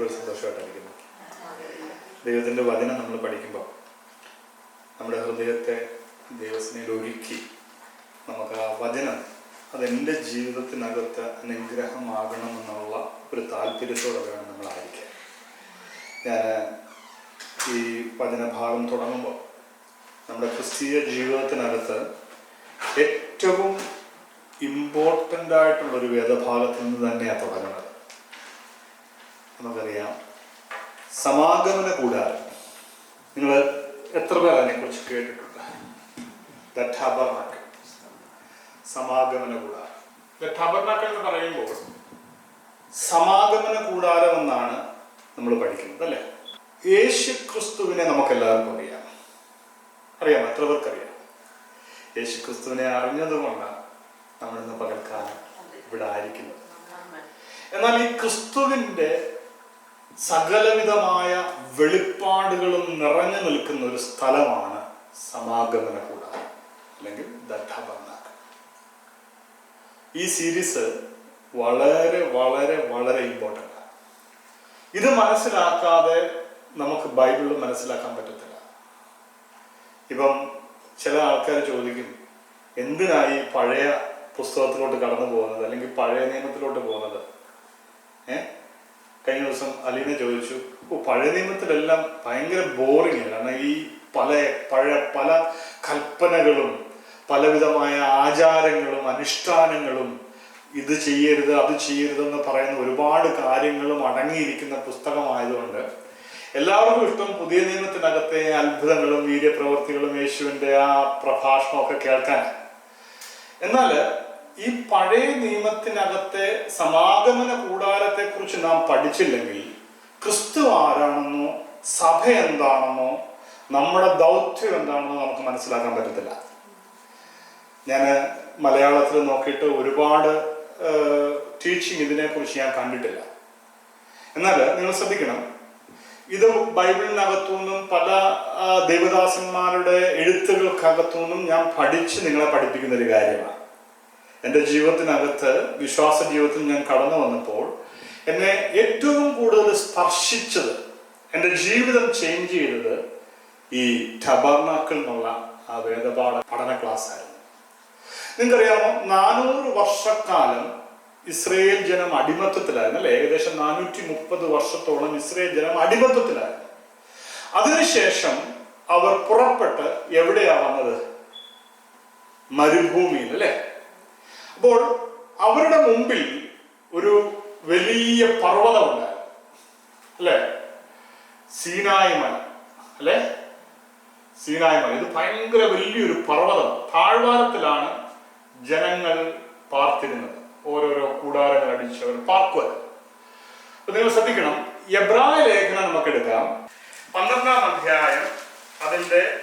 എപ്പോഴും സന്തോഷമായിട്ടായിരിക്കുന്നു. ദൈവത്തിന്റെ വചനം നമ്മൾ പഠിക്കുമ്പോൾ നമ്മുടെ ഹൃദയത്തെ ദൈവസ്നേഹം ഒരുക്കി നമുക്ക് ആ വചനം അതെന്റെ ജീവിതത്തിനകത്ത് അനുഗ്രഹമാകണമെന്നുള്ള ഒരു താല്പര്യത്തോടെ വേണം നമ്മളായിരിക്കാൻ ഞാൻ ഈ വചനഭാഗം തുടങ്ങുമ്പോൾ നമ്മുടെ ക്രിസ്തീയ ജീവിതത്തിനകത്ത് ഏറ്റവും ഇമ്പോർട്ടന്റ് ആയിട്ടുള്ള ഒരു വേദഭാഗത്തിൽ നിന്ന് തന്നെയാണ് തുടങ്ങുന്നത്. നമുക്കറിയാം. സമാഗമന കൂടാരം. നിങ്ങൾ എത്ര പേർ അതിനെക്കുറിച്ച് കേട്ടിട്ടുണ്ട് സമാഗമന കൂടാരം. എന്ന് പറയുമ്പോൾ സമാഗമന കൂടാരം എന്നാണ് നമ്മൾ പഠിക്കുന്നത് അല്ലേ? യേശു ക്രിസ്തുവിനെ നമുക്കെല്ലാവർക്കും അറിയാം. അറിയാം എത്ര പേർക്കറിയാം? യേശു ക്രിസ്തുവിനെ അറിഞ്ഞതുകൊണ്ടാണ് നമ്മൾ ഇന്ന് പകൽക്കാലം ഇവിടെ ആയിരിക്കുന്നത്. എന്നാൽ ഈ ക്രിസ്തുവിന്റെ സകലവിധമായ വെളിപ്പാടുകളും നിറഞ്ഞു നിൽക്കുന്ന ഒരു സ്ഥലമാണ് സമാഗമന കൂടാരം അല്ലെങ്കിൽ ദണ്ഡബർണാക്കൾ ഈ സീരീസ് വളരെ വളരെ വളരെ ഇമ്പോർട്ടന്റ് ആണ്. ഇത് മനസ്സിലാക്കാതെ നമുക്ക് ബൈബിളിൽ മനസ്സിലാക്കാൻ പറ്റത്തില്ല. ഇപ്പം ചില ആൾക്കാർ ചോദിക്കും എന്തിനായി പഴയ പുസ്തകത്തിലോട്ട് കടന്നു പോകുന്നത് അല്ലെങ്കിൽ പഴയ നിയമത്തിലോട്ട് പോകുന്നത്? ഏ? കഴിഞ്ഞ ദിവസം അലീന ചോദിച്ചു ഓ പഴയ നിയമത്തിലെല്ലാം ഭയങ്കര ബോറിങ് കാരണം ഈ പല പഴയ പല കൽപ്പനകളും പലവിധമായ ആചാരങ്ങളും അനുഷ്ഠാനങ്ങളും ഇത് ചെയ്യരുത് അത് ചെയ്യരുതെന്ന് പറയുന്ന ഒരുപാട് കാര്യങ്ങളും അടങ്ങിയിരിക്കുന്ന പുസ്തകമായതുകൊണ്ട് എല്ലാവർക്കും ഇഷ്ടം പുതിയ നിയമത്തിനകത്തെ അത്ഭുതങ്ങളും വീര്യപ്രവർത്തികളും യേശുവിന്റെ ആ പ്രഭാഷണമൊക്കെ കേൾക്കാൻ. എന്നാൽ ഈ പഴയ നിയമത്തിനകത്തെ സമാഗമന കൂടാരത്തെ കുറിച്ച് നാം പഠിച്ചില്ലെങ്കിൽ ക്രിസ്തു ആരാണെന്നോ സഭ എന്താണെന്നോ നമ്മുടെ ദൗത്യം എന്താണെന്നോ നമുക്ക് മനസ്സിലാക്കാൻ പറ്റത്തില്ല. ഞാൻ മലയാളത്തിൽ നോക്കിയിട്ട് ഒരുപാട് ടീച്ചിങ് ഇതിനെക്കുറിച്ച് ഞാൻ കണ്ടിട്ടില്ല. എന്നാൽ നിങ്ങൾ ശ്രദ്ധിക്കണം ഇത് ബൈബിളിനകത്തുനിന്നും പല ദേവദാസന്മാരുടെ എഴുത്തുകൾക്കകത്തുനിന്നും ഞാൻ പഠിച്ച് നിങ്ങളെ പഠിപ്പിക്കുന്ന ഒരു കാര്യമാണ്. എന്റെ ജീവിതത്തിനകത്ത് വിശ്വാസ ജീവിതത്തിൽ ഞാൻ കടന്നു വന്നപ്പോൾ എന്നെ ഏറ്റവും കൂടുതൽ സ്പർശിച്ചത് എന്റെ ജീവിതം ചേഞ്ച് ചെയ്തത് ഈ ടബർനാക്കിൽ നിന്നുള്ള ആ വേദപാഠ പഠന ക്ലാസ് ആയിരുന്നു. നിങ്ങൾക്കറിയാമോ നാനൂറ് വർഷക്കാലം ഇസ്രയേൽ ജനം അടിമത്വത്തിലായിരുന്നു അല്ലെ? ഏകദേശം നാനൂറ്റി മുപ്പത് വർഷത്തോളം ഇസ്രയേൽ ജനം അടിമത്വത്തിലായിരുന്നു അതിനുശേഷം അവർ പുറപ്പെട്ട് എവിടെയാ വന്നത്? മരുഭൂമിയിൽ അല്ലെ? അപ്പോൾ അവരുടെ മുമ്പിൽ ഒരു വലിയ പർവതമുണ്ട്. അല്ലെ? സീനായി മല. അല്ലെ? സീനായ മല. ഇത് ഭയങ്കര വലിയൊരു പർവതം. താഴ്വാരത്തിലാണ് ജനങ്ങൾ പാർത്തിരുന്നത്. ഓരോരോ കൂടാരങ്ങൾ അടിച്ച് അവർ പാർക്കുമായിരുന്നു അപ്പൊ നിങ്ങൾ ശ്രദ്ധിക്കണം. എബ്രായ ലേഖനം നമുക്ക് എടുക്കാം പന്ത്രണ്ടാം അധ്യായം അതിന്റെ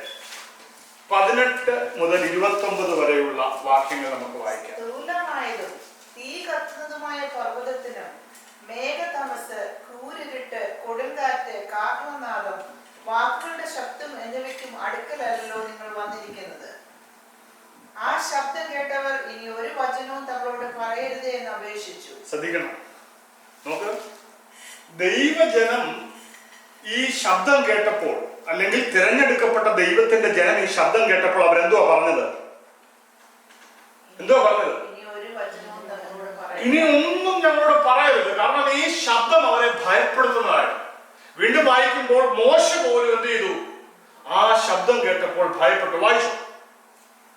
പതിനെട്ട് മുതൽ ഇരുപത്തി ഒമ്പത് വരെയുള്ള വാക്യങ്ങൾ നമുക്ക് വായിക്കാം. സ്ഥൂലമായതും തീ കത്തുന്നതുമായ പർവതത്തിനും മേഘതമസ് കൂരിരുട്ട് കൊടുങ്കാറ്റ് കാഹളനാദം വാക്കുകളുടെ ശബ്ദം എന്നിവയ്ക്കും അടുക്കലല്ലോ നിങ്ങൾ വന്നിരിക്കുന്നത്. ആ ശബ്ദം കേട്ടവർ ഇനി ഒരു വചനവും തങ്ങളോട് പറയരുത് എന്ന് അപേക്ഷിച്ചു. ശ്രദ്ധിക്കണം. നോക്ക്. ദൈവജനം ഈ ശബ്ദം കേട്ടപ്പോൾ അല്ലെങ്കിൽ തിരഞ്ഞെടുക്കപ്പെട്ട ദൈവത്തിന്റെ ജനം ഈ ശബ്ദം കേട്ടപ്പോൾ അവരെന്തുവാ പറഞ്ഞത്? എന്തോ പറഞ്ഞത്? ഇനി ഒന്നും ഞങ്ങളോട് പറയരുത്. കാരണം ഈ ശബ്ദം അവരെ ഭയപ്പെടുത്തുന്നതാണ് വീണ്ടും വായിക്കുമ്പോൾ മോശ പോലും എന്ത് ചെയ്തു? ആ ശബ്ദം കേട്ടപ്പോൾ ഭയപ്പെട്ടു. വായിച്ചു.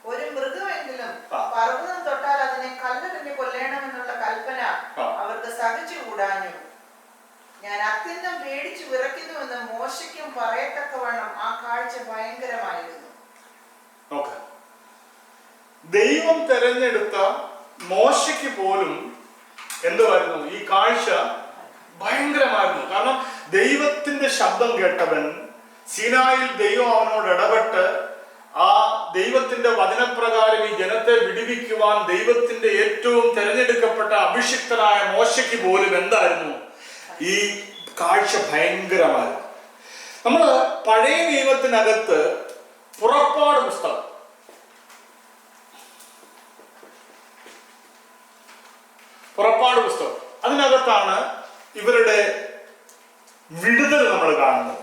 ഒരു മൃഗമെങ്കിലും. പർവതം തൊട്ടാൽ അതിനെ കല്ലെറിഞ്ഞ് കൊല്ലേണമെന്നുള്ള കൽപ്പന അവർക്ക് അവർക്ക് സഹിച്ചുകൂടാഞ്ഞു. ഞാൻ അത്യന്തം പേടിച്ചു വിറയ്ക്കുന്നുവെന്ന് മോശയ്ക്കും പറയത്തക്കവണ്ണം ആ കാഴ്ച ഭയങ്കരമായിരുന്നു. ദൈവം തെരഞ്ഞെടുത്ത മോശയ്ക്ക് പോലും എന്തുമായിരുന്നു ഈ കാഴ്ച ഭയങ്കരമായിരുന്നു. കാരണം ദൈവത്തിന്റെ ശബ്ദം കേട്ടവൻ സീനായിൽ ദൈവം അവനോട് ഇടപെട്ട് ആ ദൈവത്തിന്റെ വചനപ്രകാരം ഈ ജനത്തെ വിടിവിക്കുവാൻ ദൈവത്തിന്റെ ഏറ്റവും തിരഞ്ഞെടുക്കപ്പെട്ട അഭിഷിക്തനായ മോശയ്ക്ക് പോലും എന്തായിരുന്നു? ഈ കാഴ്ച ഭയങ്കരമായി നമ്മൾ പഴയ നിയമത്തിനകത്ത് പുറപ്പാട് പുസ്തകം. പുറപ്പാട് പുസ്തകം. അതിനകത്താണ് ഇവരുടെ വിടുതൽ നമ്മൾ കാണുന്നത്.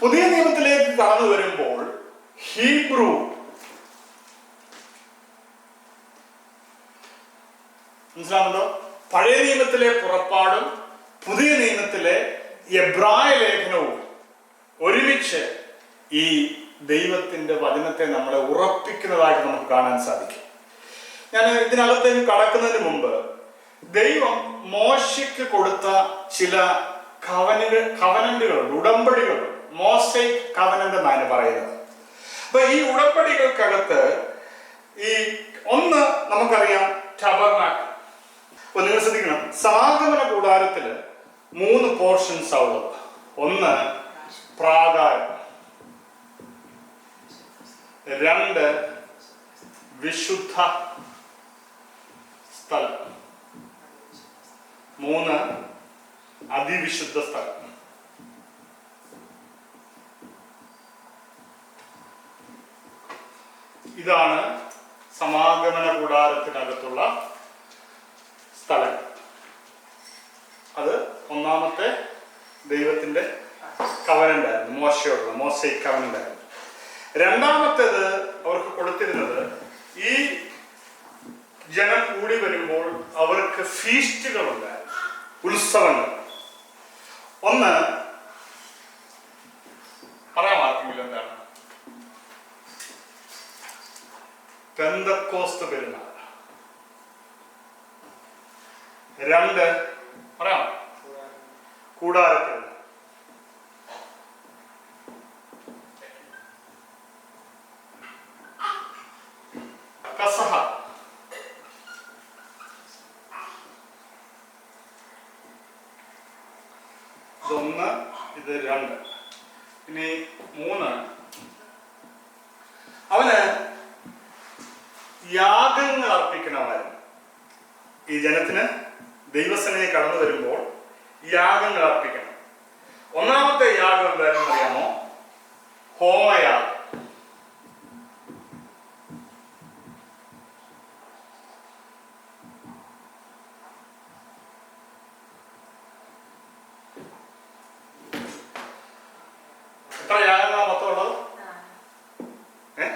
പുതിയ നിയമത്തിലേക്ക് കടന്നു വരുമ്പോൾ ഹീബ്രു മനസ്സിലാവുന്നുണ്ടോ? പഴയ നിയമത്തിലെ പുറപ്പാടും പുതിയ നിയമത്തിലെ എബ്രായ ലേഖനവും ഒരുമിച്ച് ഈ ദൈവത്തിന്റെ വചനത്തെ നമ്മളെ ഉറപ്പിക്കുന്നതായിട്ട് നമുക്ക് കാണാൻ സാധിക്കും. ഞാൻ ഇതിനകത്തേക്ക് കടക്കുന്നതിന് മുമ്പ് ദൈവം മോശയ്ക്ക് കൊടുത്ത ചില കവനുകൾ കവനന്റുകളുണ്ട് ഉടമ്പടികളുണ്ട് മോസൈക് കവനന്റ് എന്നാണ് പറയുന്നത്. അപ്പൊ ഈ ഉടമ്പടികൾക്കകത്ത് ഈ ഒന്ന് നമുക്കറിയാം ടബർനാക്ക് അപ്പൊ നിങ്ങൾ ശ്രദ്ധിക്കണം സമാഗമന കൂടാരത്തിൽ മൂന്ന് പോർഷൻസ് ഉള്ളത് ഒന്ന് പ്രാകാരം. രണ്ട് വിശുദ്ധ സ്ഥലം. മൂന്ന് അതിവിശുദ്ധ സ്ഥലം. ഇതാണ് സമാഗമന കൂടാരത്തിനകത്തുള്ള സ്ഥലം. അത് ഒന്നാമത്തെ ദൈവത്തിന്റെ കവനുണ്ടായിരുന്നു മോശയോടുള്ള മോശ കവനുണ്ടായിരുന്നു രണ്ടാമത്തേത് അവർക്ക് കൊടുത്തിരുന്നത് ഈ ജനം കൂടി വരുമ്പോൾ അവർക്ക് ഫീസ്റ്റുകൾ ഉണ്ടായിരുന്നു. ഉത്സവങ്ങൾ. ഒന്ന് പറയാൻ ആർക്കെങ്കിലും എന്താണ്? പെന്തക്കോസ്ത് പെരുന്നാൾ. രണ്ട് പറയാം കൂടാരപ്പെരുന്നാൾ ഒന്നാമത്തെ യാഗം എന്തായിരുന്നു അറിയാമോ? ഹോമയാഗം എത്ര യാഗങ്ങളാണ് മൊത്തം ഉള്ളത് ഏ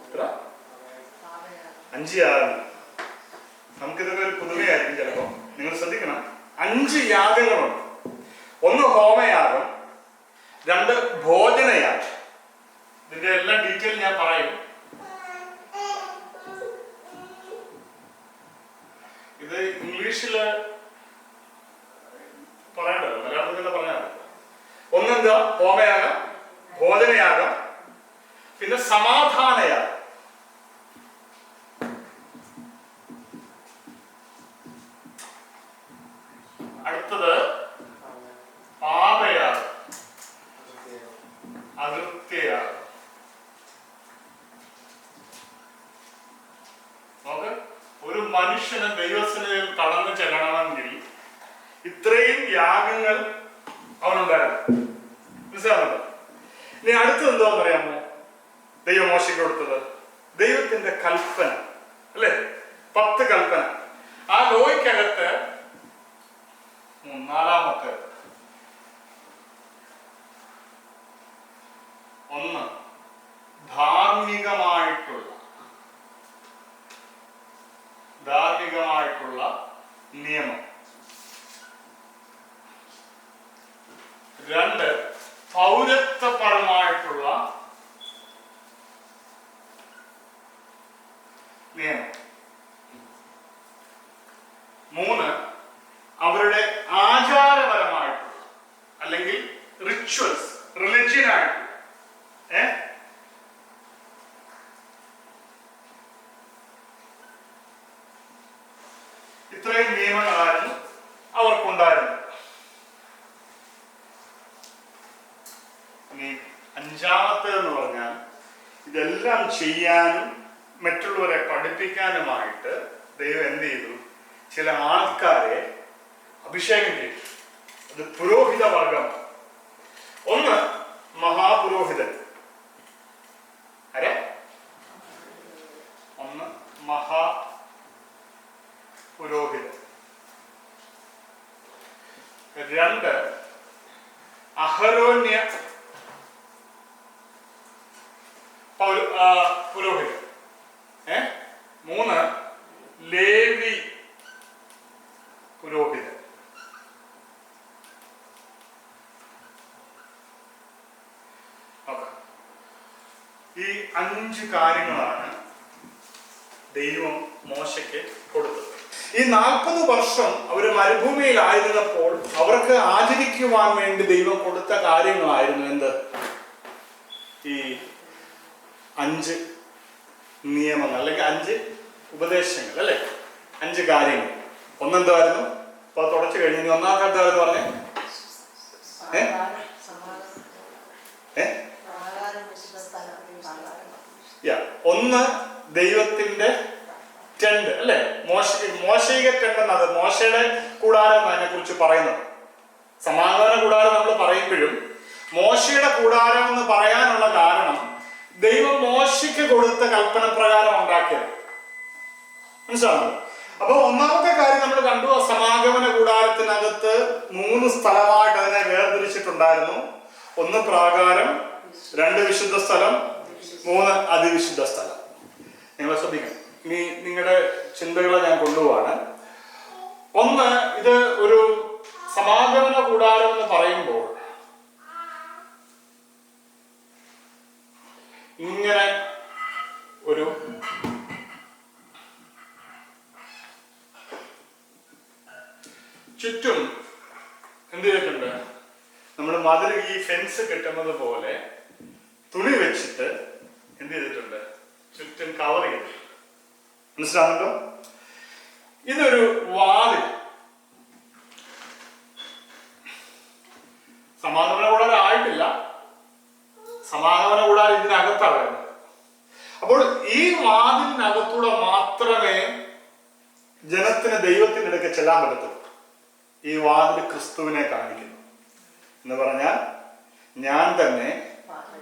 എത്ര അഞ്ച് യാഗങ്ങൾ നമുക്കിതൊക്കെ ഒരു പുതുമയായിരിക്കും ചിലപ്പോ നിങ്ങൾ ശ്രദ്ധിക്കണം അഞ്ച് യാഗങ്ങളുണ്ട് ഒന്ന് ഹോമയാഗം രണ്ട് ഭോജനയാഗം ഇതിന്റെ എല്ലാം ഡീറ്റെയിൽ ഞാൻ പറയും ഇത് ഇംഗ്ലീഷിൽ പറയണ്ടല്ലോ മലയാളത്തിൽ തന്നെ പറഞ്ഞാൽ മതി ഒന്നെന്താ ഹോമയാഗം ഭോജനയാഗം പിന്നെ സമാധാനയാഗം അടുത്തത് പാപയാഗം അതൃപ്തിയാഗം നോക്ക് ഒരു മനുഷ്യന് ദൈവസനയിൽ കടന്നു ചെല്ലണമെങ്കിൽ ഇത്രയും യാഗങ്ങൾ അവനുണ്ടായിരുന്നു മനസ്സിലാവുന്നുണ്ടോ ഇനി അടുത്തത് എന്താണെന്ന് അറിയാമോ ദൈവം മോശയ്ക്ക് കൊടുത്തത് ദൈവത്തിന്റെ കൽപ്പന അല്ലേ പത്ത് കൽപ്പന ആ ലോയ്ക്കകത്ത് നാലാമത്തെ ഒന്ന് ധാർമ്മികമായിട്ടുള്ള ധാർമ്മികമായിട്ടുള്ള നിയമം രണ്ട് പൗരത്വപരമായിട്ടുള്ള നിയമം മൂന്ന് അവരുടെ ആചാരപരമായിട്ടുള്ള അല്ലെങ്കിൽ റിച്വൽസ് റിലിജിയനായിട്ടുള്ള ഏ ഇത്രയും നിയമങ്ങളായിരുന്നു അവർക്കുണ്ടായിരുന്നത് ഇനി അഞ്ചാമത്തേതെന്ന് പറഞ്ഞാൽ ഇതെല്ലാം ചെയ്യാനും മറ്റുള്ളവരെ പഠിപ്പിക്കാനുമായിട്ട് ദൈവം എന്ത് ചെയ്തു? ചില ആൾക്കാരെ അഭിഷേകം ചെയ്തു. അത് പുരോഹിത വർഗം. ഒന്ന് മഹാപുരോഹിതൻ. അരെ ഒന്ന് മഹാ പുരോഹിതൻ രണ്ട് അഹരോന്യ പൗര- ആ, പുരോഹിതൻ. ഏ? മൂന്ന് ലേവി പുരോഹിതൻ. ഈ അഞ്ച് കാര്യങ്ങളാണ് ദൈവം മോശയ്ക്ക് കൊടുത്തത്. ഈ നാൽപ്പത് വർഷം അവർ മരുഭൂമിയിലായിരുന്നപ്പോൾ അവർക്ക് ആചരിക്കുവാൻ വേണ്ടി ദൈവം കൊടുത്ത കാര്യങ്ങളായിരുന്നു എന്ത്? ഈ അഞ്ച് നിയമങ്ങൾ അല്ലെങ്കിൽ അഞ്ച് ഉപദേശങ്ങൾ അല്ലേ? അഞ്ച് കാര്യങ്ങൾ. ഒന്നെന്തായിരുന്നു? അപ്പൊ തുടച്ചു കഴിഞ്ഞു. ഒന്നാമത്തെ എന്തായിരുന്നു പറഞ്ഞേ? ഒന്ന് ദൈവത്തിന്റെ ടെൻഡ് അല്ലെ? മോശ മോശയിക ടെൻഡ് എന്നത് മോശയുടെ കൂടാരം അതിനെ കുറിച്ച് പറയുന്നത്. സമാധാന കൂടാരം നമ്മൾ പറയുമ്പോഴും മോശയുടെ കൂടാരം എന്ന് പറയാനുള്ള കാരണം ദൈവം മോശയ്ക്ക് കൊടുത്ത കൽപ്പന പ്രകാരം ഉണ്ടാക്കിയത്. മനസ്സിലാണോ അപ്പൊ ഒന്നാമത്തെ കാര്യം നമ്മൾ കണ്ടു സമാഗമന കൂടാരത്തിനകത്ത് മൂന്ന് സ്ഥലമായിട്ട് അതിനെ വേർതിരിച്ചിട്ടുണ്ടായിരുന്നു. ഒന്ന് പ്രാകാരം രണ്ട് വിശുദ്ധ സ്ഥലം മൂന്ന് അതിവിശുദ്ധ സ്ഥലം. നിങ്ങൾ ശ്രദ്ധിക്കണം. ഇനി നിങ്ങളുടെ ചിന്തകളെ ഞാൻ കൊണ്ടുപോവാണ്. ഒന്ന് ഇത് ഒരു സമാഗമന കൂടാരം എന്ന് പറയുമ്പോൾ ഇങ്ങനെ ഒരു ചുറ്റും എന്ത് ചെയ്തിട്ടുണ്ട്? നമ്മൾ മതിൽ ഈ ഫെൻസ് കിട്ടുന്നത് പോലെ തുണി വെച്ചിട്ട് എന്ത് ചെയ്തിട്ടുണ്ട്? ചുറ്റും കവർ ചെയ്തിട്ടുണ്ട്. മനസ്സിലാകുന്നുണ്ടോ ഇതൊരു വാതിൽ. ആയിട്ടില്ല സമാഗമന കൂടാതെ ഇതിനകത്താണ്. വരുന്നത് അപ്പോൾ ഈ വാതിലിനകത്തൂടെ മാത്രമേ ജനത്തിന് ദൈവത്തിന്റെ ചെല്ലാൻ പറ്റത്തുള്ളൂ. ഈ വാതിൽ ക്രിസ്തുവിനെ കാണിക്കുന്നു. എന്ന് പറഞ്ഞാൽ ഞാൻ തന്നെ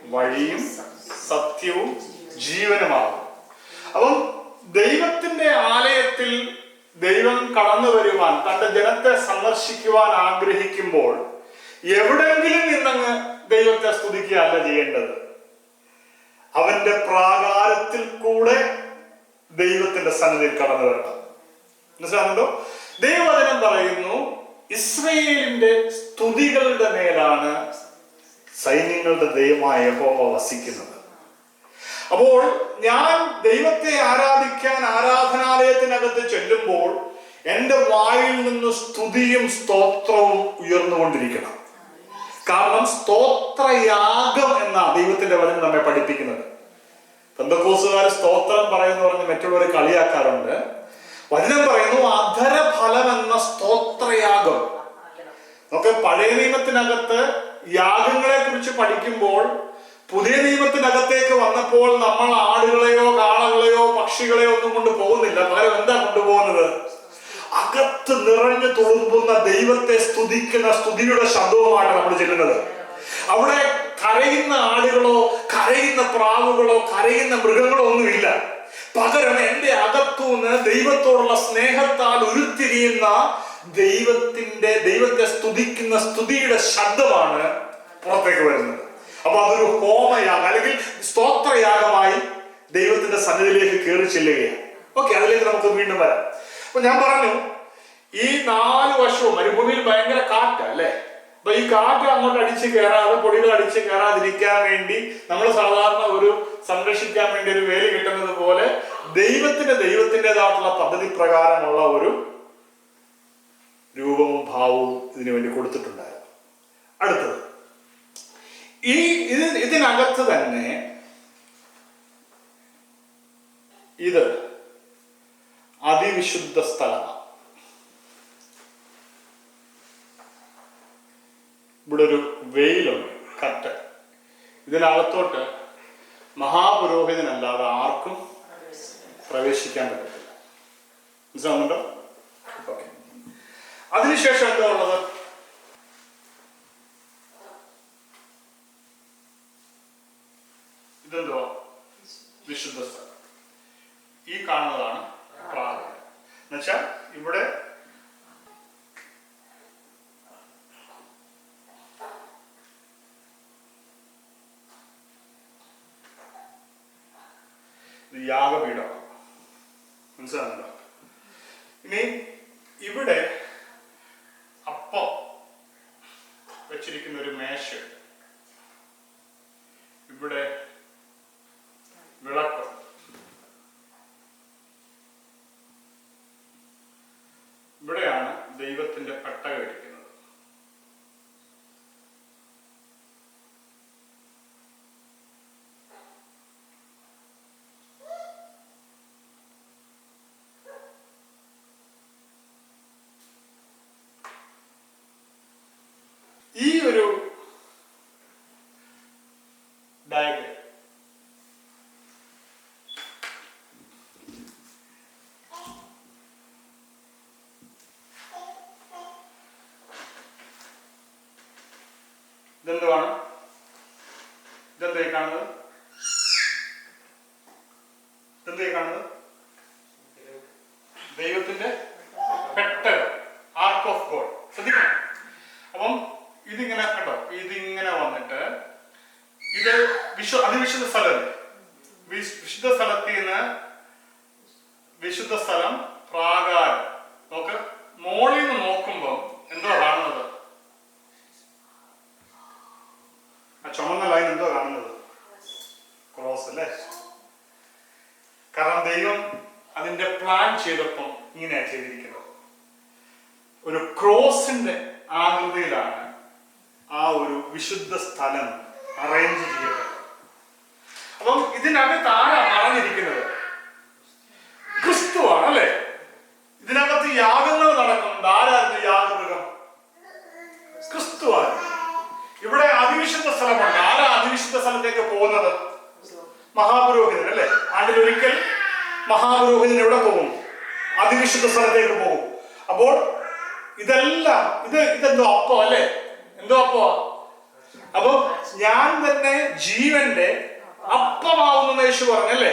വഴിയും സത്യവും ജീവനുമാകും അപ്പം ദൈവത്തിന്റെ ആലയത്തിൽ ദൈവം കടന്നു വരുവാൻ തന്റെ ജനത്തെ സന്ദർശിക്കുവാൻ ആഗ്രഹിക്കുമ്പോൾ എവിടെങ്കിലും നിന്നങ്ങ് ദൈവത്തെ സ്തുതിക്കുകയല്ല ചെയ്യേണ്ടത്. അവന്റെ പ്രാകാരത്തിൽ കൂടെ ദൈവത്തിന്റെ സന്നിധിയിൽ കടന്നു വരണം. മനസ്സിലാകുന്നുണ്ടോ ദൈവവചനം പറയുന്നു ഇസ്രയേലിന്റെ സ്തുതികളുടെ മേലാണ് സൈന്യങ്ങളുടെ ദൈവമായ യഹോവ വസിക്കുന്നത്. അപ്പോൾ ഞാൻ ദൈവത്തെ ആരാധിക്കാൻ ആരാധനാലയത്തിനകത്ത് ചെല്ലുമ്പോൾ എന്റെ വായിൽ നിന്ന് സ്തുതിയും സ്തോത്രവും ഉയർന്നുകൊണ്ടിരിക്കണം. കാരണം സ്തോത്രയാഗം എന്നാണ് ദൈവത്തിന്റെ വചനം നമ്മെ പഠിപ്പിക്കുന്നത്. പെന്തക്കോസുകാർ സ്തോത്രം പറയുന്നു പറഞ്ഞ് മറ്റുള്ളവർ കളിയാക്കാറുണ്ട്. വചനം പറയുന്നു അധരഫലം എന്ന സ്തോത്രയാഗം. നമുക്ക് പഴയ നിയമത്തിനകത്ത് യാഗങ്ങളെ കുറിച്ച് പഠിക്കുമ്പോൾ പുതിയ നിയമത്തിനകത്തേക്ക് വന്നപ്പോൾ നമ്മൾ ആടുകളെയോ കാളകളെയോ പക്ഷികളെയോ ഒന്നും കൊണ്ട് പോകുന്നില്ല. പകരം എന്താ കൊണ്ടുപോകുന്നത്? അകത്ത് നിറഞ്ഞു തുളുമ്പുന്ന ദൈവത്തെ സ്തുതിക്കുന്ന സ്തുതിയുടെ ശബ്ദവുമാണ് നമ്മൾ ചെല്ലുന്നത്. അവിടെ കരയുന്ന ആടുകളോ കരയുന്ന പ്രാവുകളോ കരയുന്ന മൃഗങ്ങളോ ഒന്നുമില്ല. പകരം എന്റെ അകത്തുനിന്ന് ദൈവത്തോടുള്ള സ്നേഹത്താൽ ഉരുത്തിരിയുന്ന ദൈവത്തിന്റെ ദൈവത്തെ സ്തുതിക്കുന്ന സ്തുതിയുടെ ശബ്ദമാണ് പുറത്തേക്ക് വരുന്നത്. അപ്പൊ അതൊരു ഹോമയാഗം അല്ലെങ്കിൽ സ്തോത്രയാഗമായി ദൈവത്തിന്റെ സന്നിധിയിലേക്ക് കയറി ചെല്ലുകയാണ്. ഓക്കെ അതിലേക്ക് നമുക്ക് വീണ്ടും വരാം. അപ്പൊ ഞാൻ പറഞ്ഞു ഈ നാല് വർഷവും മരുഭൂമിയിൽ ഭയങ്കര കാറ്റ് അല്ലേ? അപ്പൊ ഈ കാറ്റ് അങ്ങോട്ട് അടിച്ച് കയറാതെ പൊടികൾ അടിച്ച് കയറാതിരിക്കാൻ വേണ്ടി നമ്മൾ സാധാരണ ഒരു സംരക്ഷിക്കാൻ വേണ്ടി ഒരു വേലി കിട്ടുന്നത് പോലെ ദൈവത്തിന്റെ ദൈവത്തിന്റെതായിട്ടുള്ള പദ്ധതി പ്രകാരമുള്ള ഒരു രൂപവും ഭാവവും ഇതിനു വേണ്ടി കൊടുത്തിട്ടുണ്ടായിരുന്നു. അടുത്തത് ഈ ഇത് ഇതിനകത്ത് തന്നെ ഇത് അതിവിശുദ്ധ സ്ഥലമാണ് ഇവിടെ ഒരു വെയിലുണ്ട് കട്ട്. ഇതിനകത്തോട്ട് മഹാപുരോഹിതനല്ലാതെ ആർക്കും പ്രവേശിക്കാൻ പറ്റത്തില്ല. മനസ്സിലാവുന്നുണ്ടോ? അതിനുശേഷം എന്താ ഉള്ളത്? സ്ഥലമുണ്ട്. ആരാ അതിവിശുദ്ധ സ്ഥലത്തേക്ക് പോകുന്നത്? മഹാപുരോഹിതൻ അല്ലേ ആണ്ടിലൊരിക്കൽ മഹാപുരോഹിതൻ എവിടെ പോകും? അതിവിശുദ്ധ സ്ഥലത്തേക്ക് പോകും. അപ്പോൾ ഇതെല്ലാം ഇത് ഇതെന്തോ അപ്പോ അല്ലേ? എന്തോ അപ്പോ? അപ്പൊ ഞാൻ തന്നെ ജീവന്റെ അപ്പമാവുന്ന യേശു പറഞ്ഞല്ലേ?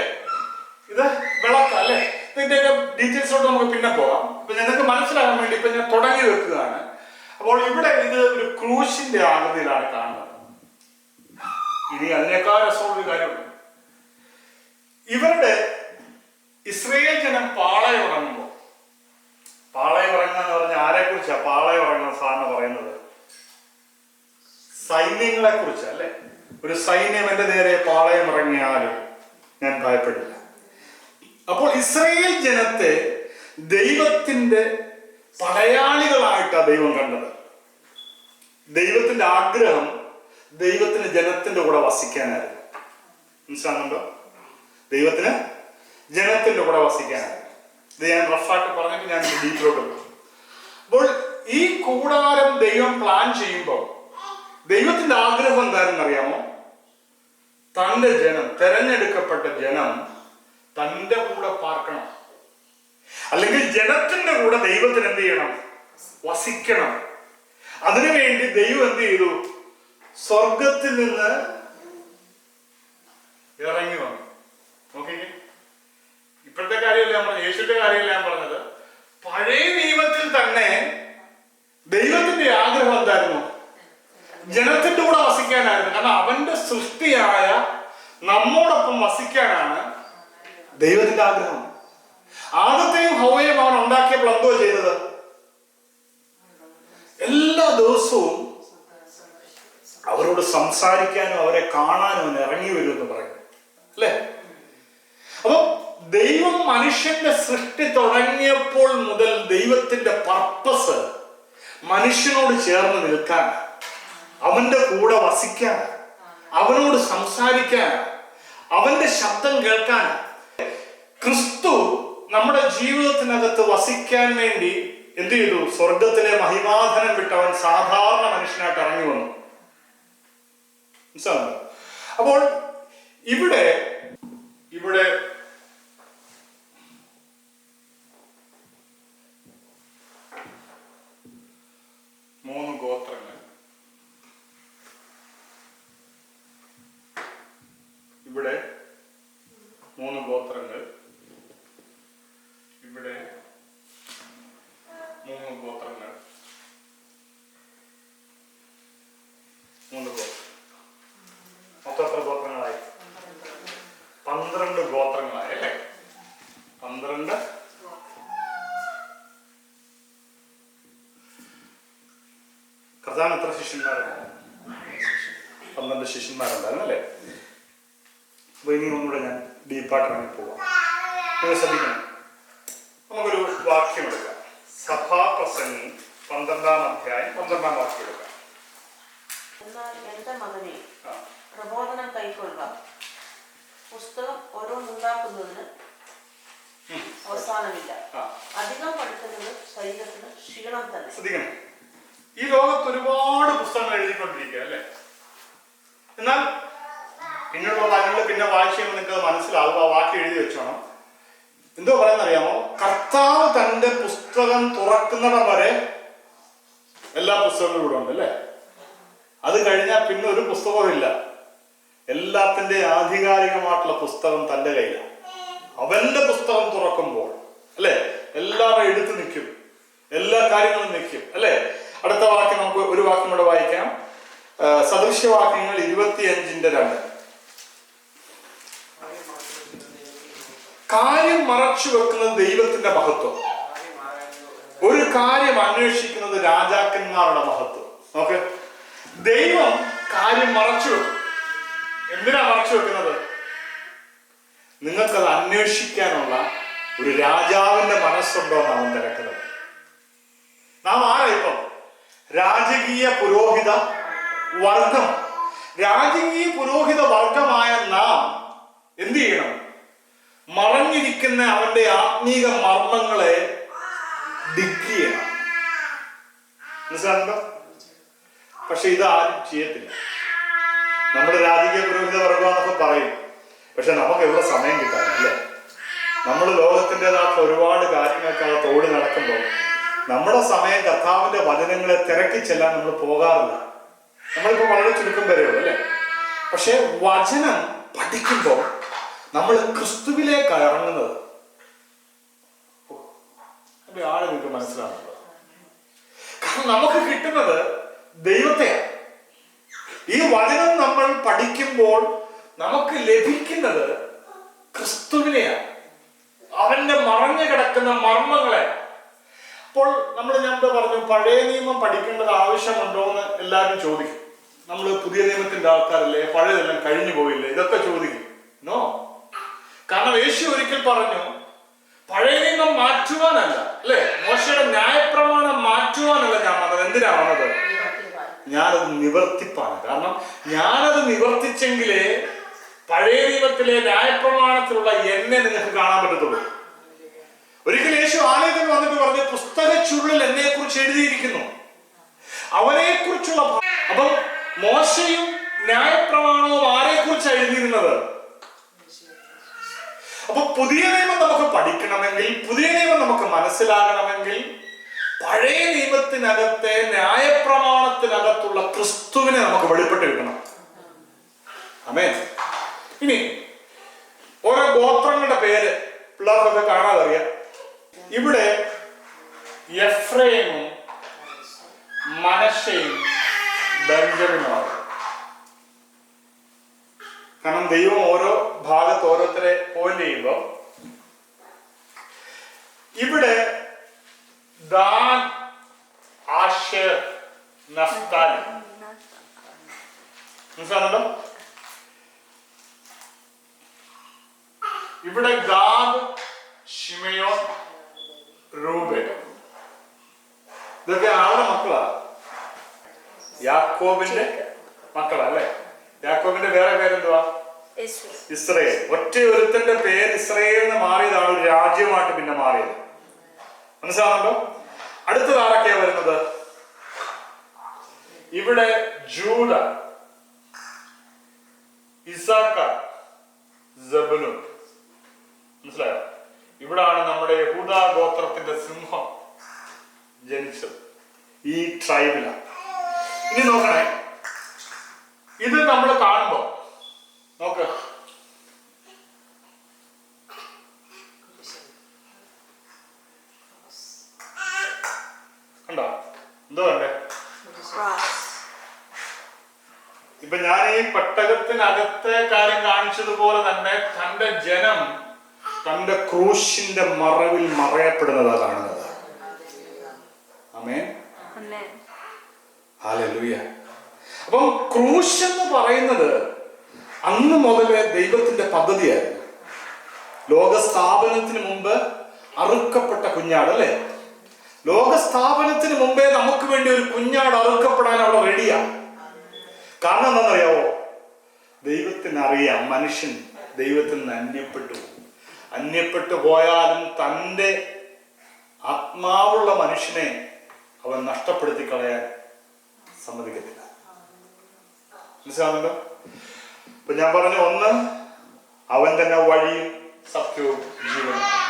ഇത് വിളക്ക അല്ലേ? ഇതിന്റെ ഡീറ്റെയിൽസോട്ട് നമുക്ക് പിന്നെ പോകാം ഇപ്പൊ ഞങ്ങൾക്ക് മനസ്സിലാകാൻ വേണ്ടി ഇപ്പൊ ഞാൻ തുടങ്ങി വെക്കുകയാണ്. അപ്പോൾ ഇവിടെ ഇത് ഒരു ക്രൂശിന്റെ ആകൃതിയിലാണ് കാണുന്നത്. ഇനി അതിനേക്കാൾ രസമുള്ള ഒരു കാര്യമുണ്ട് ഇവരുടെ ഇസ്രയേൽ ജനം പാളയം ഇറങ്ങുമ്പോൾ പാളയം ഇറങ്ങുക എന്ന് പറഞ്ഞാൽ കുറിച്ചാ പാളയം ഇറങ്ങുന്ന സാറിന് പറയുന്നത്? സൈന്യങ്ങളെ കുറിച്ച് അല്ലെ? ഒരു സൈന്യം എന്റെ നേരെ പാളയം ഇറങ്ങിയാലും ഞാൻ ഭയപ്പെടില്ല. അപ്പോൾ ഇസ്രയേൽ ജനത്തെ ദൈവത്തിന്റെ പടയാളികളായിട്ടാണ് ദൈവം കണ്ടത്. ദൈവത്തിന്റെ ആഗ്രഹം ദൈവത്തിന് ജനത്തിന്റെ കൂടെ വസിക്കാനായിരുന്നു. മനസ്സിലാകുന്നുണ്ടോ ദൈവത്തിന് ജനത്തിന്റെ കൂടെ വസിക്കാനായിരുന്നു. ഇത് ഞാൻ റഫായിട്ട് പറഞ്ഞിട്ട് ഞാൻ ഡീപ്പിലോട്ട് പോകും അപ്പോൾ ഈ കൂടാരം ദൈവം പ്ലാൻ ചെയ്യുമ്പോൾ ദൈവത്തിന്റെ ആഗ്രഹം എന്താണെന്ന് അറിയാമോ? തന്റെ ജനം തെരഞ്ഞെടുക്കപ്പെട്ട ജനം തന്റെ കൂടെ പാർക്കണം. അല്ലെങ്കിൽ ജനത്തിന്റെ കൂടെ ദൈവത്തിന് എന്ത് ചെയ്യണം? വസിക്കണം. അതിനുവേണ്ടി ദൈവം എന്ത് ചെയ്തു? സ്വർഗത്തിൽ നിന്ന് ഇറങ്ങി വന്നു. നോക്കിക്കേ. ഇപ്പോഴത്തെ കാര്യമല്ല നമ്മൾ യേശുവിന്റെ കാര്യമല്ല ഞാൻ പറഞ്ഞത്. പഴയ നിയമത്തിൽ തന്നെ ദൈവത്തിന്റെ ആഗ്രഹം എന്തായിരുന്നു? ജനത്തിന്റെ കൂടെ വസിക്കാനായിരുന്നു. കാരണം അവന്റെ സൃഷ്ടിയായ നമ്മോടൊപ്പം വസിക്കാനാണ് ദൈവത്തിന്റെ ആഗ്രഹം. ആദത്തെയും ഹൗവയും അവൻ ഉണ്ടാക്കിയപ്പോൾ എന്തോ ചെയ്തത്? എല്ലാ ദിവസവും അവരോട് സംസാരിക്കാനും അവരെ കാണാനും അവൻ ഇറങ്ങി എന്ന് പറയുന്നു അല്ലേ? അപ്പൊ ദൈവം മനുഷ്യന്റെ സൃഷ്ടി തുടങ്ങിയപ്പോൾ മുതൽ ദൈവത്തിന്റെ പർപ്പസ് മനുഷ്യനോട് ചേർന്ന് നിൽക്കാൻ അവന്റെ കൂടെ വസിക്കാൻ അവനോട് സംസാരിക്കാൻ അവന്റെ ശബ്ദം കേൾക്കാൻ ക്രിസ്തു നമ്മുടെ ജീവിതത്തിനകത്ത് വസിക്കാൻ വേണ്ടി എന്ത് ചെയ്തു? സ്വർഗത്തിലെ മഹിമാധനം വിട്ടവൻ സാധാരണ മനുഷ്യനായിട്ട് ഇറങ്ങി വന്നു. മനസ്സിലാവുന്നു അപ്പോൾ ഇവിടെ ഇവിടെ മൂന്ന് ഗോത്രങ്ങൾ. ഇവിടെ മൂന്ന് ഗോത്രങ്ങൾ. ഇവിടെ മൂന്ന് ഗോത്രങ്ങൾ. മൂന്ന് ഗോത്രം മൊത്തം എത്ര ഗോത്രങ്ങളായി. പന്ത്രണ്ട് ഗോത്രങ്ങളായി അല്ലെ? പന്ത്രണ്ട് കർത്താൻ എത്ര ശിഷ്യന്മാരുണ്ട്? പന്ത്രണ്ട് ശിഷ്യന്മാരുണ്ടായിരുന്നു അല്ലെ? അപ്പൊ ഇനി ഒന്നുകൂടെ ഞാൻ ഡീപ്പായിട്ട് ഇറങ്ങി പോവാം ശ്രദ്ധിക്കണം. നമുക്കൊരു വാക്യം എടുക്കാം. സഭാ പ്രസംഗി പന്ത്രണ്ടാം അധ്യായം പന്ത്രണ്ടാം വാക്യം എടുക്കാം. എന്നാൽ മകനെ പ്രബോധനം കൈക്കൊള്ളുക. പുസ്തകം ഓരോന്നുണ്ടാക്കുന്നതിന്. അവസാനമില്ല. അധികം പഠിക്കുന്നത് ശരീരത്തിന് ക്ഷീണം തന്നെ. ശ്രദ്ധിക്കണം. ഈ ലോകത്ത് ഒരുപാട് പുസ്തകങ്ങൾ എഴുതിക്കൊണ്ടിരിക്കുക അല്ലേ? എന്നാൽ പിന്നീടുള്ള കാര്യങ്ങൾ പിന്നെ വായിച്ചു കഴിയുമ്പോൾ നിങ്ങൾക്ക് മനസ്സിലാവുക വാക്കി എഴുതി വെച്ചോണം. എന്തോ പറയുന്നറിയാമോ? കർത്താവ് തന്റെ പുസ്തകം തുറക്കുന്നിടം വരെ എല്ലാ പുസ്തകങ്ങളും ഇവിടെ ഉണ്ട് അല്ലേ? അത് കഴിഞ്ഞാൽ പിന്നെ ഒരു പുസ്തകവും ഇല്ല. എല്ലാത്തിന്റെ ആധികാരികമായിട്ടുള്ള പുസ്തകം തന്റെ കയ്യിലാണ്. അവന്റെ പുസ്തകം തുറക്കുമ്പോൾ അല്ലേ? എല്ലാവരും എടുത്തു നിൽക്കും. എല്ലാ കാര്യങ്ങളും നിൽക്കും അല്ലേ? അടുത്ത വാക്യം നമുക്ക് ഒരു വാക്യം കൂടെ വായിക്കാം. സദൃശ്യവാക്യങ്ങൾ സദൃശ്യവാക്യങ്ങൾ ഇരുപത്തിയഞ്ചിന്റെ രണ്ട്. കാര്യം മറച്ചു വെക്കുന്നത് ദൈവത്തിന്റെ മഹത്വം. ഒരു കാര്യം അന്വേഷിക്കുന്നത് രാജാക്കന്മാരുടെ മഹത്വം. ഓക്കെ? ദൈവം കാര്യം മറച്ചു വെക്കും. എന്തിനാ മറച്ചു വെക്കുന്നത്? നിങ്ങൾക്കത് അന്വേഷിക്കാനുള്ള ഒരു രാജാവിന്റെ മനസ്സുണ്ടോ അവൻ തിരക്കുന്നത്. നാം ആരാ ഇപ്പം? രാജകീയ പുരോഹിത വർഗം. രാജകീയ പുരോഹിത വർഗമായ നാം എന്തു ചെയ്യണം? മറഞ്ഞിരിക്കുന്ന അവന്റെ ആത്മീക മർമ്മങ്ങളെ ഡിക്കി ചെയ്യണം. മനസ്സിലാകുന്നുണ്ടോ പക്ഷെ ഇതാരും ചെയ്യത്തില്ല. നമ്മുടെ രാജകീയ പുരോഹിത വർഗം എന്നൊക്കെ പറയും. പക്ഷെ നമുക്ക് എവിടെ സമയം കിട്ടാനില്ല നമ്മൾ ലോകത്തിന്റെതായിട്ടുള്ള ഒരുപാട് കാര്യങ്ങളൊക്കെ ആ തോട് നടക്കുമ്പോൾ നമ്മുടെ സമയം കർത്താവിന്റെ വചനങ്ങളെ തിരക്കി ചെല്ലാൻ നമ്മൾ പോകാറില്ല. നമ്മളിപ്പോൾ വളരെ ചുരുക്കം വരെയുള്ളൂ അല്ലേ? പക്ഷെ വചനം പഠിക്കുമ്പോൾ നമ്മൾ ക്രിസ്തുവിലേക്ക് ഇറങ്ങുന്നത് ആളെ നിങ്ങൾക്ക് മനസ്സിലാവുന്നുണ്ടോ? കാരണം നമുക്ക് കിട്ടുന്നത് ദൈവത്തെയാണ്. ഈ വചനം നമ്മൾ പഠിക്കുമ്പോൾ നമുക്ക് ലഭിക്കുന്നത് ക്രിസ്തുവിനെയാണ്. അവന്റെ മറഞ്ഞു കിടക്കുന്ന മർമ്മങ്ങളെ. അപ്പോൾ നമ്മൾ ഞാൻ പറഞ്ഞു പഴയ നിയമം പഠിക്കേണ്ടത് ആവശ്യമുണ്ടോ എന്ന് എല്ലാവരും ചോദിക്കും. നമ്മൾ പുതിയ നിയമത്തിന്റെ ആൾക്കാരല്ലേ? പഴയതെല്ലാം കഴിഞ്ഞു പോയില്ലേ? ഇതൊക്കെ ചോദിക്കും. നോ കാരണം യേശു ഒരിക്കൽ പറഞ്ഞു പഴയ നിയമം മാറ്റുവാനല്ല. അല്ലേ? മോശയുടെ ന്യായപ്രമാണം മാറ്റുവാനല്ല ഞാൻ വന്നത്. എന്തിനാ വന്നത്? ഞാനത് നിവർത്തിപ്പാണ്. കാരണം ഞാനത് നിവർത്തിച്ചെങ്കിലേ പഴയ നിയമത്തിലെ ന്യായപ്രമാണത്തിലുള്ള എന്നെ നിങ്ങൾക്ക് കാണാൻ പറ്റത്തുള്ളൂ. ഒരിക്കൽ യേശു ആലയത്തിൽ വന്നിട്ട് പറഞ്ഞ പുസ്തക ചുരുളിൽ എന്നെ കുറിച്ച് എഴുതിയിരിക്കുന്നു. അവനെ കുറിച്ചുള്ള അപ്പം മോശയും ന്യായപ്രമാണവും ആരെ കുറിച്ചാണ് എഴുതിയിരുന്നത്? അപ്പൊ പുതിയ നിയമം നമുക്ക് പഠിക്കണമെങ്കിൽ പുതിയ നിയമം നമുക്ക് മനസ്സിലാകണമെങ്കിൽ പഴയ നിയമത്തിനകത്തെ ന്യായപ്രമാണത്തിനകത്തുള്ള ക്രിസ്തുവിനെ നമുക്ക് വെളിപ്പെട്ട് കിട്ടണം അമേ ഇനി ഓരോ ഗോത്രങ്ങളുടെ പേര് പിള്ളേർക്കൊക്കെ കാണാതെ അറിയാം ഇവിടെ എഫ്രൈമും മനശയും ബെഞ്ചമിനുമാണ്. കാരണം ദൈവം ഓരോ ഭാഗത്ത് ഓരോരുത്തരെ പോയിന്റ് ചെയ്യുമ്പോൾ ഇവിടെ ദാൻ ആഷർ നഫ്താലി മനസ്സിലാകുന്നുണ്ടോ ഇവിടെ ഗാദ് ഷിമയോ റൂബൻ ഇതൊക്കെ ആളുടെ മക്കളാ? യാക്കോബിന്റെ മക്കളാ അല്ലെ? യാക്കോബിന്റെ വേറെ പേരെന്തുവാ? ഇസ്രയേൽ. ഒറ്റ ഒരുത്തന്റെ പേര് ഇസ്രയേൽ എന്ന് മാറിയതാണ് ഒരു രാജ്യമായിട്ട് പിന്നെ മാറിയത്. മനസ്സിലാവുന്നുണ്ടോ? അടുത്തത് ആരൊക്കെയാ വരുന്നത്? ഇവിടെ ജൂഡ ഇസാക്ക ജബലും. മനസ്സിലായോ? ഇവിടാണ് നമ്മുടെ യഹൂദ ഗോത്രത്തിന്റെ സിംഹം ജനിച്ചത്. ഈ ട്രൈബിലാണ് ഇനി നോക്കണേ. ഇത് നമ്മൾ കാണുമ്പോ നോക്ക് കണ്ടോ എന്തോ കണ്ടേ ഇപ്പൊ ഞാൻ ഈ പെട്ടകത്തിനകത്തെ കാര്യം കാണിച്ചതുപോലെ തന്നെ തന്റെ ജനം തന്റെ ക്രൂശിന്റെ മറവിൽ മറയപ്പെടുന്നതാ കാണുന്നത്. അമേ ഹാലലൂയ അപ്പം ക്രൂശ് എന്ന് പറയുന്നത് അന്ന് മുതലേ ദൈവത്തിന്റെ പദ്ധതിയായിരുന്നു. ലോകസ്ഥാപനത്തിന് മുമ്പ് അറുക്കപ്പെട്ട കുഞ്ഞാട് അല്ലേ? ലോകസ്ഥാപനത്തിന് മുമ്പേ നമുക്ക് വേണ്ടി ഒരു കുഞ്ഞാട് അറുക്കപ്പെടാൻ അവിടെ റെഡിയാണ് കാരണം എന്താണെന്നറിയാവോ? ദൈവത്തിന് അറിയാം മനുഷ്യൻ ദൈവത്തിൽ നിന്ന് അന്യപ്പെട്ടു. അന്യപ്പെട്ടു പോയാലും തന്റെ ആത്മാവുള്ള മനുഷ്യനെ അവൻ നഷ്ടപ്പെടുത്തി കളയാൻ സമ്മതിക്കത്തില്ല. മനസ്സിലാവുന്നുണ്ടോ? ഇപ്പൊ ഞാൻ പറഞ്ഞു ഒന്ന് അവൻ തന്നെ വഴിയും സത്യവും ജീവനും.